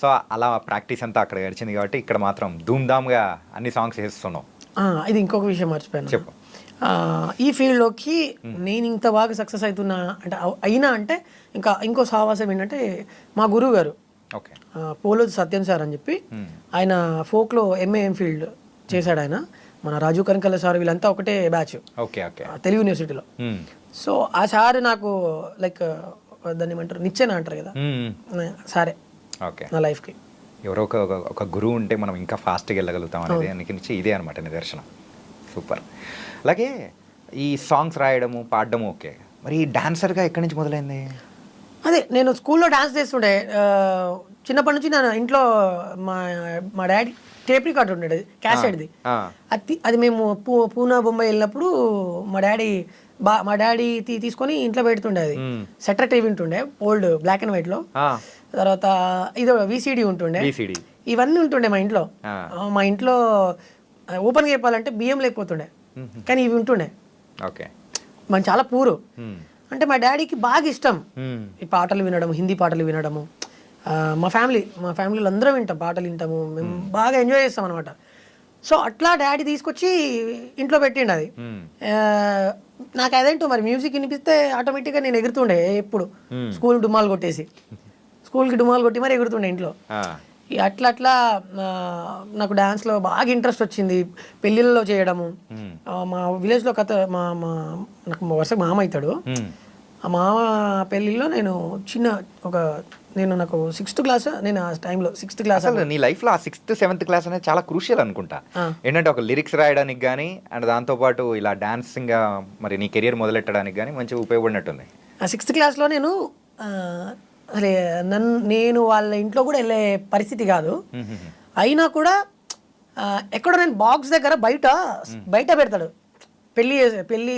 So అలా practice అంతా అక్కడ గడిచింది కాబట్టి ఇక్కడ మాత్రం ధూమ్ధామ్గా అన్ని సాంగ్స్ వేస్తున్నాం ఆ, ఇది ఇంకొక విషయం మర్చిపోయాను. చెప్పు. ఈ ఫీల్డ్లోకి నేను ఇంత బాగా సక్సెస్ అవుతున్నా అంటే అయినా అంటే ఇంకా ఇంకో సావాసం ఏంటంటే మా గురువు గారు ఓకే పోలోజు సత్యం సార్ అని చెప్పి ఆయన ఫోక్లో ఎంఏ ఫీల్డ్ చేశాడు ఆయన. మన రాజు కనకల సార్ వీళ్ళంతా ఒకటే బ్యాచ్. Okay okay. తెలుగు యూనివర్సిటీలో. సో ఆ సార్ నాకు లైక్ దాన్ని ఏమంటారు నిచ్చెన అంటారు కదా. సారే. ఓకే. నా లైఫ్కి. ఎవరో ఒక ఒక- గురువు ఉంటే మనం ఇంకా ఫాస్ట్గా వెళ్ళగలుగుతాం అనేది నుంచి ఇదే అనమాట నిదర్శనం. సూపర్. అలాగే ఈ సాంగ్స్ రాయడము పాడడము ఓకే. మరి డాన్సర్గా ఎక్కడి నుంచి మొదలైంది? అదే నేను స్కూల్లో డాన్స్ చేస్తుండే. చిన్నప్పటి నుంచి నా ఇంట్లో మా మా డాడీ టేప్ రికార్డ్ ఉండేది క్యాసెట్ది. అది అది మేము పూ పూనా బొంబాయి వెళ్ళినప్పుడు మా డాడీ బా మా డాడీ తీ- తీసుకొని ఇంట్లో పెడుతుండే అది. మ్మ్. సెటర్ టీవీ ఉంటుండే ఓల్డ్ బ్లాక్ అండ్ వైట్లో. తర్వాత ఇదో విసిడి ఉంటుండే. ఇవన్నీ ఉంటుండే మా ఇంట్లో. మా ఇంట్లో ఓపెన్గా చెప్పాలంటే బియ్యం లేకపోతుండే. కానీ ఇవి ఉంటుండే. ఓకే. మనం చాలా పూరు. అంటే మా డాడీకి బాగా ఇష్టం. ఈ పాటలు వినడం హిందీ పాటలు వినడము. మా ఫ్యామిలీ మా ఫ్యామిలీలో అందరం వింటాం పాటలు వింటాము. మేము బాగా ఎంజాయ్ చేస్తాం అనమాట సో అట్లా డాడీ తీసుకొచ్చి ఇంట్లో పెట్టిండు అది. నాకు అదేంటో మరి మ్యూజిక్ వినిపిస్తే ఆటోమేటిక్గా నేను ఎగురుతుండే ఎప్పుడు. స్కూల్ డుమాలు కొట్టేసి. స్కూల్కి డుమాలు కొట్టి మరి ఎగురుతుండే ఇంట్లో. అట్లా అట్లా నాకు డాన్స్లో బాగా ఇంట్రెస్ట్ వచ్చింది పెళ్ళిళ్ళలో చేయడము. మా విలేజ్లో కథ మా మా నాకు వరుస మామ అవుతాడు. ఆ మామ పెళ్ళిలో నేను చిన్న ఒక నేను నాకు సిక్స్త్ క్లాస్ నేను ఆ టైంలో సిక్స్త్ క్లాస్ అసలు నీ లైఫ్లో ఆ సిక్స్త్ సెవెంత్ క్లాస్ అనేది చాలా క్రూషియల్ అనుకుంటా. ఏంటంటే ఒక లిరిక్స్ రాయడానికి కానీ అండ్ దాంతోపాటు ఇలా డాన్సింగ్ మరి నీ కెరియర్ మొదలెట్టడానికి కానీ మంచిగా ఉపయోగపడినట్టుంది. ఆ సిక్స్త్ క్లాస్లో నేను అసలే నన్ను నేను వాళ్ళ ఇంట్లో కూడా వెళ్ళే పరిస్థితి కాదు. అయినా కూడా ఎక్కడో నేను బాక్స్ దగ్గర బయట బయట పెడతాడు పెళ్ళి పెళ్ళి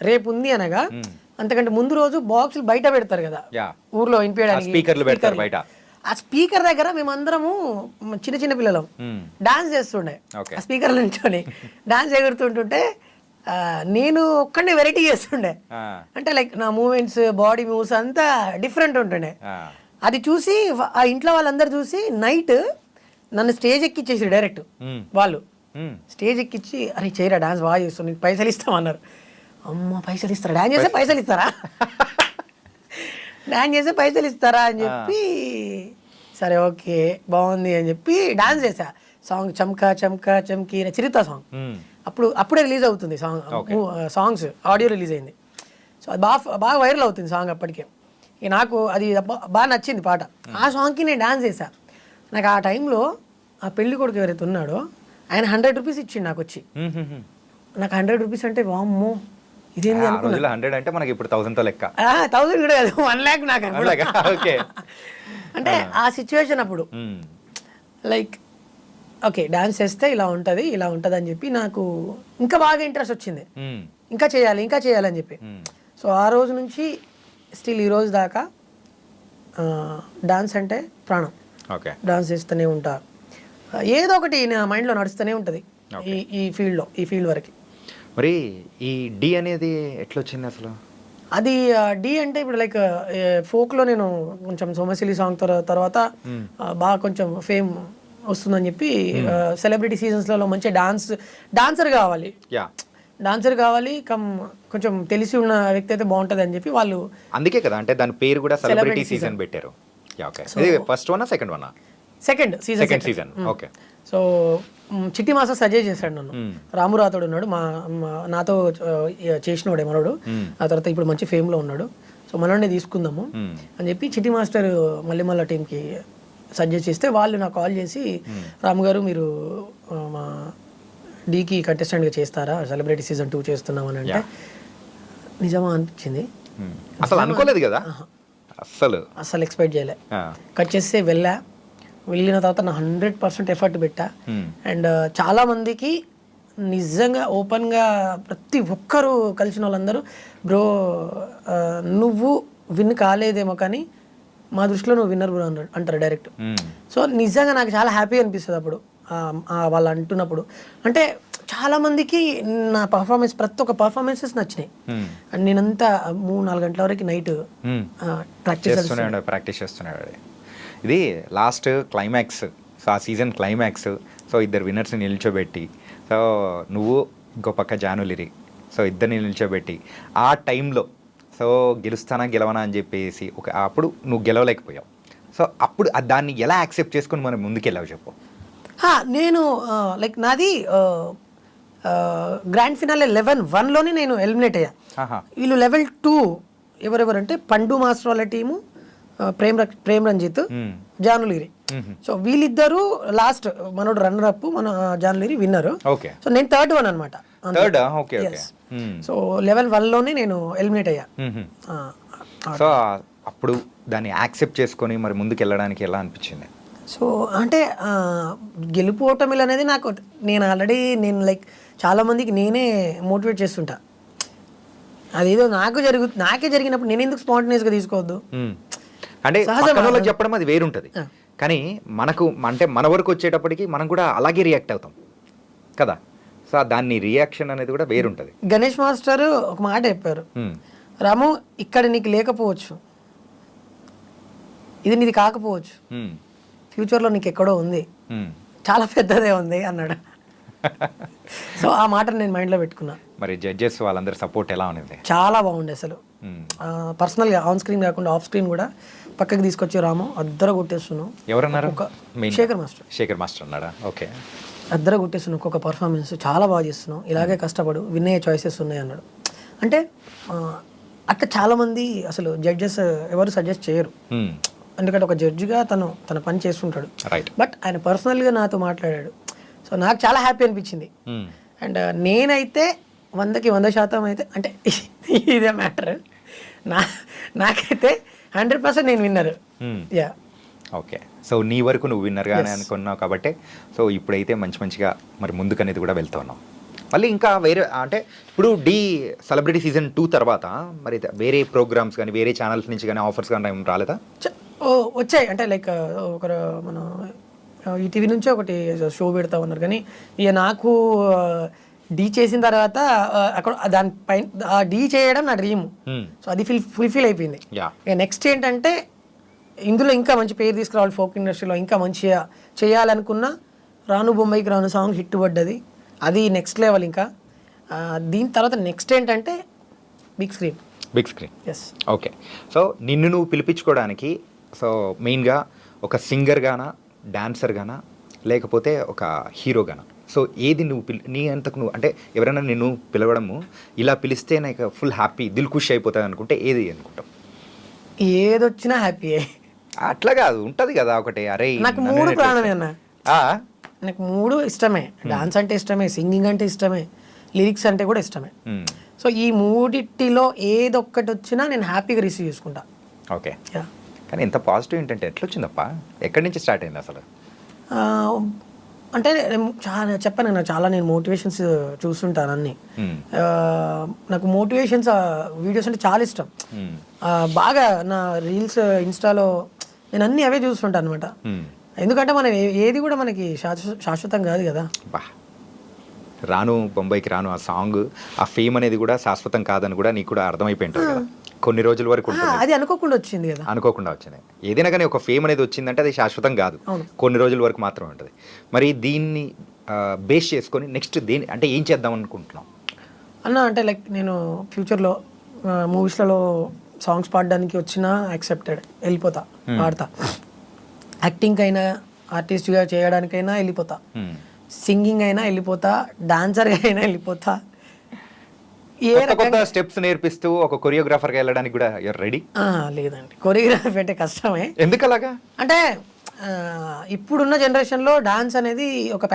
రేపు ఉంది అనగా అంతకంటే ముందు రోజు బాక్సులు బయట పెడతారు కదా ఊర్లో వినిపించడానికి ఆ స్పీకర్లు పెడతారు బయట. ఆ స్పీకర్ దగ్గర మేమందరము చిన్న చిన్న పిల్లలం. డాన్స్ చేస్తుండే. ఆ స్పీకర్లు నించొని డాన్స్ ఎగురుతుంటుంటే నేను ఒక్కడే వెరైటీ చేస్తుండే. అంటే లైక్ నా మూమెంట్స్ బాడీ మూవ్స్ అంతా డిఫరెంట్ ఉంటుండే. అది చూసి ఆ ఇంట్లో వాళ్ళందరూ చూసి నైట్ నన్ను స్టేజ్ ఎక్కిచ్చేసి డైరెక్ట్. వాళ్ళు. స్టేజ్ ఎక్కిచ్చి అరే చేయరా డాన్స్ బాగా చేస్తావు నీకు పైసలు ఇస్తామన్నారు అమ్మ పైసలు ఇస్తారా? డాన్స్ చేస్తే పైసలు ఇస్తారా? డాన్స్ చేస్తే పైసలు ఇస్తారా? అని చెప్పి సరే ఓకే బాగుంది అని చెప్పి డాన్స్ చేసా సాంగ్ చమ్కా చమ్కా చమ్కీ చిరుత సాంగ్. అప్పుడు అప్పుడే రిలీజ్ అవుతుంది సాంగ్. సాంగ్స్. ఆడియో రిలీజ్ అయింది. సో అది బాగా బాగా వైరల్ అవుతుంది సాంగ్ అప్పటికే. ఇక నాకు అది బాగా నచ్చింది పాట. ఆ సాంగ్కి నేను డాన్స్ చేశా. నాకు ఆ టైంలో ఆ పెళ్ళి కొడుకు ఎవరైతే ఉన్నాడో ఆయన హండ్రెడ్ రూపీస్ ఇచ్చిండు నాకు వచ్చి. నాకు హండ్రెడ్ రూపీస్ అంటే వామ్మో ఇదేంది హండ్రెడ్ అంటే మనకి ఇప్పుడు థౌసండ్తో లెక్క. థౌసండ్ కూడా కాదు వన్ ల్యాక్ నాకు అంటే ఆ. సిచ్యువేషన్ అప్పుడు. లైక్ ఓకే డాన్స్ చేస్తే ఇలా ఉంటుంది ఇలా ఉంటుంది అని చెప్పి నాకు ఇంకా బాగా ఇంట్రెస్ట్ వచ్చింది. ఇంకా చేయాలి ఇంకా చేయాలని చెప్పి. సో ఆ రోజు నుంచి స్టిల్ ఈ రోజు దాకా డాన్స్ అంటే ప్రాణం. ఓకే. డాన్స్ చేస్తూనే ఉంటా. ఏదో ఒకటి నా మైండ్లో నడుస్తూనే ఉంటుంది ఈ ఈ ఫీల్డ్లో ఈ ఫీల్డ్ వరకు. మరి ఈ డి అనేది ఎట్లా వచ్చింది అసలు? అది డి అంటే ఇప్పుడు లైక్ ఫోక్లో నేను కొంచెం సోమశిలి సాంగ్ తర్వాత బాగా కొంచెం ఫేమ్ వస్తుందని చెప్పి సెలబ్రిటీ సీజన్స్లలో మంచి డాన్స్ డాన్సర్ కావాలి. యా డాన్సర్ కావాలి కమ్ కొంచెం తెలిసి ఉన్న వ్యక్తి అయితే బాగుంటుంది అని చెప్పి వాళ్ళు అందుకే కదా అంటే దాని పేరు కూడా సెలబ్రిటీ సీజన్ పెట్టారు. First one second one second season second season okay so Chitti master suggest చేశాడు నన్ను. రాము రాథోడ్ ఉన్నాడు మా నాతో చేసినోడే మనోడు. ఆ తర్వాత ఇప్పుడు మంచి ఫేమ్లో ఉన్నాడు. సో మనోడిని తీసుకుందాము అని చెప్పి చిట్టి మాస్టర్ మళ్ళీ మళ్ళీ టీంకి సజెస్ట్ చేస్తే వాళ్ళు నాకు కాల్ చేసి రాము గారు మీరు మా డీకి కంటెస్టెంట్గా చేస్తారా? సెలబ్రిటీ సీజన్ టూ చేస్తున్నామని అంటే నిజమా? అనిపించింది. అసలు అనుకోలేదు కదా? అస్సలు. అస్సలు ఎక్స్పెక్ట్ చేయలే. కట్ చేస్తే వెళ్ళా. వెళ్ళిన తర్వాత నా హండ్రెడ్ పర్సెంట్ ఎఫర్ట్ పెట్టా. అండ్ చాలా మందికి నిజంగా ఓపెన్గా ప్రతి ఒక్కరు కలిసిన వాళ్ళందరూ బ్రో నువ్వు విన్ కాలేదేమో కానీ మా దృష్టిలో నువ్వు విన్నర్ బ్రో అన్నాడు అంటారు డైరెక్ట్. సో నిజంగా నాకు చాలా హ్యాపీ అనిపిస్తుంది అప్పుడు. వాళ్ళు అంటున్నప్పుడు. అంటే చాలా మందికి నా పర్ఫార్మెన్స్ ప్రతి ఒక్క పర్ఫార్మెన్సెస్ నచ్చినాయి. నేనంతా మూడు నాలుగు గంటల వరకు నైట్. ప్రాక్టీస్ ప్రాక్టీస్ చేస్తున్నాడు ఇది లాస్ట్ క్లైమాక్స్ సో ఆ సీజన్ క్లైమాక్స్ సో ఇద్దరు విన్నర్స్ని నిల్చోబెట్టి. సో నువ్వు ఇంకో పక్క జానులిరి. సో ఇద్దరిని నిల్చోబెట్టి. ఆ టైంలో సో గెలుస్తానా గెలవనా అని చెప్పేసి ఒక అప్పుడు నువ్వు గెలవలేకపోయావు. సో అప్పుడు దాన్ని ఎలా యాక్సెప్ట్ చేసుకొని మనం ముందుకెళ్ళావు చెప్పు. నేను లైక్ నాది గ్రాండ్ ఫినాలే లెవెన్ వన్లోనే నేను ఎలిమినేట్ అయ్యా. వీళ్ళు లెవెల్ టూ ఎవరెవరంటే పండు మాస్టర్ వాళ్ళ టీము ప్రేమ్ ప్రేమ్ రంజిత్. జానులిరి. సో వీళ్ళిద్దరూ లాస్ట్ మనోడు రన్నర్ అప్ మన జానులిరి విన్నర్. ఓకే. సో నేను థర్డ్ వన్ అనమాట third okay okay so level వన్లోనే నేను ఎలిమినేట్ అయ్యా. సో అప్పుడు దాన్ని యాక్సెప్ట్ చేసుకొని మరి ముందుకు వెళ్ళడానికి ఎలా అనిపించింది? సో అంటే గెలుపు ఓటమిలు అనేది నాకు నేను ఆల్రెడీ నేను లైక్ చాలా మందికి నేనే మోటివేట్ చేస్తుంటా. అదేదో నాకు జరుగు నాకే జరిగినప్పుడు నేను ఎందుకు స్పాంటనేస్గా తీసుకోవద్దు? మ్మ్. అంటే చెప్పడం అది వేరుంటుంది. కానీ మనకు అంటే మన వరకు వచ్చేటప్పటికి మనం కూడా అలాగే రియాక్ట్ అవుతాం. కదా? సో దాన్ని రియాక్షన్ అనేది కూడా వేరుంటుంది. గణేష్ మాస్టర్ ఒక మాట చెప్పారు. రాము ఇక్కడ నీకు లేకపోవచ్చు. ఇది నీది కాకపోవచ్చు. ఫ్యూచర్లో నీకు ఎక్కడో ఉంది. చాలా పెద్దదే ఉంది అన్నాడు. సో ఆ మాట నేను మైండ్లో పెట్టుకున్నా. మరి జడ్జెస్ వాళ్ళందరి సపోర్ట్ ఎలా ఉన్నది చాలా బాగుండే అసలు. పర్సనల్గా ఆన్ స్క్రీన్ కాకుండా ఆఫ్ స్క్రీన్ కూడా పక్కకి తీసుకొచ్చి రాము అద్దర కొట్టేస్తున్నావు ఎవరన్నారు? శేఖర్ మాస్టర్. శేఖర్ మాస్టర్ అన్నాడా ఓకే. అద్దర కొట్టేస్తున్నావు ఒక్కొక్క పర్ఫార్మెన్స్ చాలా బాగా చేస్తున్నావు ఇలాగే కష్టపడు విన్ అయ్యే చాయిసెస్ ఉన్నాయి అన్నాడు. అంటే అట్లా చాలామంది అసలు జడ్జెస్ ఎవరు సజెస్ట్ చేయరు. ఎందుకంటే ఒక జడ్జిగా తను తన పని చేస్తుంటాడు. రైట్ బట్ ఆయన పర్సనల్గా నాతో మాట్లాడాడు. సో నాకు చాలా హ్యాపీ అనిపించింది. అండ్ నేనైతే వందకి వంద శాతం అయితే అంటే ఇదే మ్యాటర్ నా నాకైతే హండ్రెడ్ పర్సెంట్ నేను విన్నర్. Yeah okay. సో నీ వరకు నువ్వు విన్నర్గానే అనుకున్నావు కాబట్టి సో ఇప్పుడైతే మంచి మంచిగా మరి ముందుకనేది కూడా వెళ్తూ ఉన్నావు. మళ్ళీ ఇంకా వేరే అంటే ఇప్పుడు డి సెలబ్రిటీ సీజన్ టూ తర్వాత మరి వేరే ప్రోగ్రామ్స్ కానీ వేరే ఛానల్స్ నుంచి కానీ ఆఫర్స్ కానీ ఏం రాలేదా? వచ్చాయి. అంటే లైక్ ఒక మన ఈ టీవీ నుంచి ఒకటి షో పెడతా ఉన్నారు. కానీ ఇక నాకు డీ చేసిన తర్వాత అక్కడ దానిపైన ఆ డీ చేయడం నా డ్రీమ్ మ్మ్. సో అది ఫిల్ ఫుల్ఫిల్ అయిపోయింది. నెక్స్ట్ ఏంటంటే ఇందులో ఇంకా మంచి పేరు తీసుకురావాలి ఫోక్ ఇండస్ట్రీలో ఇంకా మంచిగా చేయాలనుకున్న రాను బొంబాయికి రాను సాంగ్ హిట్ పడ్డది. అది నెక్స్ట్ లెవెల్ ఇంకా. దీని తర్వాత నెక్స్ట్ ఏంటంటే big screen big screen yes okay so నిన్ను నువ్వు పిలిపించుకోవడానికి సో మెయిన్గా ఒక సింగర్గానా డాన్సర్గానా లేకపోతే ఒక హీరోగానా సో ఏది నువ్వు పిలి నీ అంతకు నువ్వు అంటే ఎవరైనా నిన్ను పిలవడము ఇలా పిలిస్తే నాకు ఫుల్ హ్యాపీ దిల్ ఖుషి అయిపోతుంది అనుకుంటే ఏది అనుకుంటాం ఏదొచ్చినా హ్యాపీయే అట్లా కాదు ఉంటది కదా ఒకటి అరే నాకు మూడు ప్రాణమే అన్న. ఆ? నాకు మూడు ఇష్టమే. డాన్స్ అంటే ఇష్టమే సింగింగ్ అంటే ఇష్టమే లిరిక్స్ అంటే కూడా ఇష్టమే. మ్మ్. సో ఈ మూడిటిలో ఏదొక్కటి వచ్చినా నేను హ్యాపీగా రిసీవ్ చేసుకుంటా. ఓకే. కానీ ఎంత పాజిటివ్ ఏంటంటే ఎట్లా వచ్చిందప్ప ఎక్కడి నుంచి స్టార్ట్ అయింది అసలు? అంటే చాలా చెప్పాను కదా, చాలా నేను మోటివేషన్స్ చూస్తుంటాను అన్ని. ఆ, నాకు మోటివేషన్స్ వీడియోస్ అంటే చాలా ఇష్టం. బాగా నా రీల్స్ ఇన్స్టాలో నేను అన్ని అవే చూస్తుంటాను అనమాట. ఎందుకంటే మనం ఏది కూడా మనకి శాశ్వ- శాశ్వతం కాదు కదా. రాను బొంబాయికి రాను ఆ సాంగ్ ఆ ఫేమ్ అనేది కూడా శాశ్వతం కాదని కూడా నీకు కూడా అర్థమైపోయి ఉంటుంది కదా. కొన్ని రోజుల వరకు అది అనుకోకుండా వచ్చింది కదా. అనుకోకుండా వచ్చింది. ఏదైనా కానీ ఒక ఫేమ్ అనేది వచ్చిందంటే అది శాశ్వతం కాదు. కొన్ని రోజుల వరకు మాత్రమే ఉంటుంది. మరి దీన్ని బేస్ చేసుకొని నెక్స్ట్ దేని అంటే ఏం చేద్దాం అనుకుంటున్నాం అన్న అంటే లైక్ నేను ఫ్యూచర్లో మూవీస్లలో సాంగ్స్ పాడడానికి వచ్చినా యాక్సెప్టెడ్ వెళ్ళిపోతా పాడతా. యాక్టింగ్ అయినా ఆర్టిస్ట్గా చేయడానికైనా వెళ్ళిపోతా. మ్మ్. సింగింగ్ అయినా వెళ్ళిపోతా డాన్సర్గా అయినా వెళ్ళిపోతా. ఏ కొత్త స్టెప్స్ నేర్పిస్తూ ఒక కొరియోగ్రాఫర్గా వెళ్ళడానికి కూడా రెడీ లేదండి. కొరియోగ్రఫీ అంటే కష్టమే. ఎందుకు అలాగా అంటే ఇప్పుడున్న జనరేషన్లో డాన్స్ అనేది ఒక